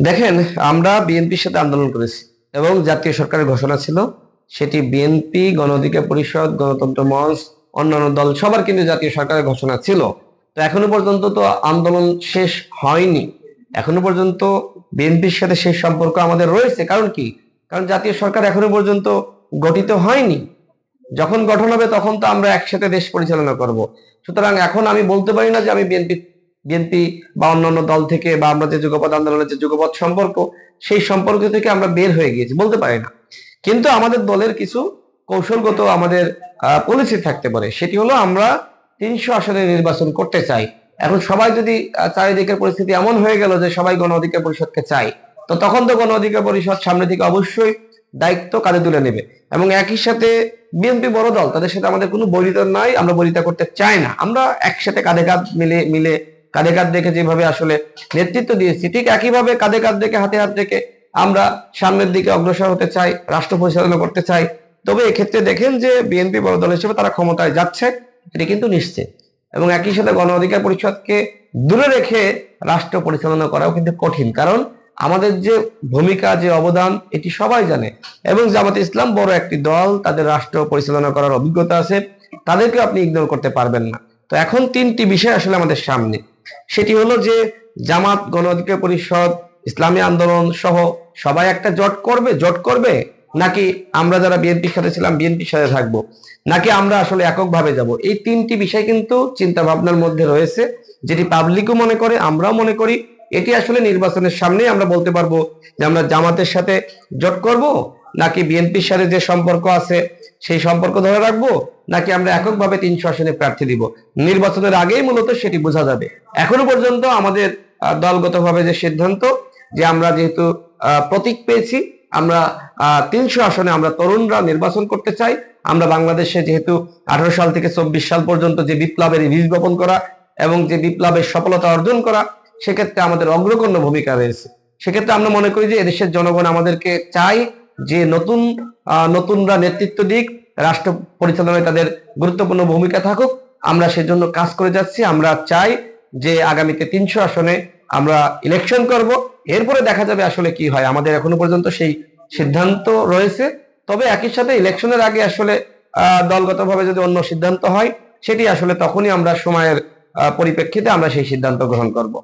দেখেন, আমরা বিএনপির সাথে আন্দোলন করেছি এবং জাতীয় সরকারের ঘোষণা ছিল, সেটি বিএনপি গণ অধিকার পরিষদ, গণতন্ত্র মঞ্চ, অন্যান্য দল, সবার কিন্তু জাতীয় সরকারের ঘোষণা ছিল। তো এখনও পর্যন্ত তো আন্দোলন শেষ হয়নি। এখনও পর্যন্ত বিএনপির সাথে শেষ সম্পর্ক আমাদের রয়েছে। কারণ কি? কারণ জাতীয় সরকার এখনও পর্যন্ত গঠিত হয়নি। যখন গঠন হবে তখন তো আমরা একসাথে দেশ পরিচালনা করব। সুতরাং এখন আমি বলতে পারি না যে আমি বিএনপি বিএনপি বা অন্যান্য দল থেকে বা আমরা যে যুগপৎ আন্দোলনের যে যুগপৎ সম্পর্ক, সেই সম্পর্ক থেকে আমরা বের হয়ে গিয়েছি, বলতে পারি না। কিন্তু আমাদের দলের কিছু কৌশলগত আমাদের পলিসি থাকতে পারে। সেটি হলো আমরা তিনশো আসনে নির্বাচন করতে চাই। এখন সবাই যদি চারিদিকের পরিস্থিতি এমন হয়ে গেল যে সবাই গণ অধিকার পরিষদকে চাই তো তখন তো গণ অধিকার পরিষদ সামনে থেকে অবশ্যই দায়িত্ব কাঁধে তুলে নেবে। এবং একই সাথে বিএনপি বড় দল, তাদের সাথে আমাদের কোনো বৈরিতা নাই, আমরা বৈরিতা করতে চাই না। আমরা একসাথে কাঁধে কাঁধ মিলে মিলে কাঁধে কাঁধ দেখে যেভাবে আসলে নেতৃত্ব দিয়েছি, ঠিক একইভাবে কাঁধে কাঁধ দেখে হাতে হাত রেখে আমরা সামনের দিকে অগ্রসর হতে চাই, রাষ্ট্র পরিচালনা করতে চাই। তবে এক্ষেত্রে দেখেন যে বিএনপি বড় দল হিসেবে তারা ক্ষমতায় যাচ্ছে, এটি কিন্তু নিশ্চিত। এবং একই সাথে গণ অধিকার পরিষদকে দূরে রেখে রাষ্ট্র পরিচালনা করাও কিন্তু কঠিন। কারণ আমাদের যে ভূমিকা, যে অবদান, এটি সবাই জানে। এবং জামাত ইসলাম বড় একটি দল, তাদের রাষ্ট্র পরিচালনা করার অভিজ্ঞতা আছে তাদেরকে আপনি ইগনোর করতে পারবেন না। তো এখন তিনটি বিষয় আসলে আমাদের সামনে। সেটি হলো যে জামাত গণ অধিকার পরিষদ, ইসলামী আন্দোলন সহ সবাই একটা জোট করবে জোট করবে? নাকি আমরা যারা বিএনপির সাথে ছিলাম, বিএনপির সাথে থাকব? নাকি আমরা আসলে এককভাবে যাব? এই তিনটি বিষয় কিন্তু চিন্তা ভাবনার মধ্যে রয়েছে, যেটি পাবলিকও মনে করে, আমরাও মনে করি। এটি আসলে নির্বাচনের সামনেই আমরা বলতে পারব যে আমরা জামাতের সাথে জোট করব? নাকি বিএনপির সাথে যে সম্পর্ক আছে, সেই সম্পর্ক ধরে রাখব? নাকি আমরা এককভাবে তিনশো আসনে প্রার্থী দিব? নির্বাচনের আগেই মূলত সেটি বোঝা যাবে। এখনও পর্যন্ত আমাদের দলগতভাবে যে সিদ্ধান্ত, যে আমরা যেহেতু প্রতীক পেয়েছি, আমরা তিনশো আসনে আমরা তরুণরা নির্বাচন করতে চাই। আমরা বাংলাদেশে যেহেতু আঠারো সাল থেকে চব্বিশ সাল পর্যন্ত যে বিপ্লবের বীজ বপন করা এবং যে বিপ্লবের সফলতা অর্জন করা, সেক্ষেত্রে আমাদের অগ্রগণ্য ভূমিকা রয়েছে। সেক্ষেত্রে আমরা মনে করি যে এদেশের জনগণ আমাদেরকে চাই যে নতুন নতুনরা নেতৃত্ব দিক, রাষ্ট্র পরিচালনায় তাদের গুরুত্বপূর্ণ ভূমিকা থাকুক, আমরা সেজন্য কাজ করে যাচ্ছি। আমরা চাই যে আগামীতে তিনশো আসনে আমরা ইলেকশন করব। এরপরে দেখা যাবে আসলে কি হয়। আমাদের এখনও পর্যন্ত সেই সিদ্ধান্ত রয়েছে। তবে একই সাথে ইলেকশনের আগে আসলে দলগতভাবে যদি অন্য সিদ্ধান্ত হয়, সেটি আসলে তখনই আমরা সময়ের পরিপ্রেক্ষিতে আমরা সেই সিদ্ধান্ত গ্রহণ করব।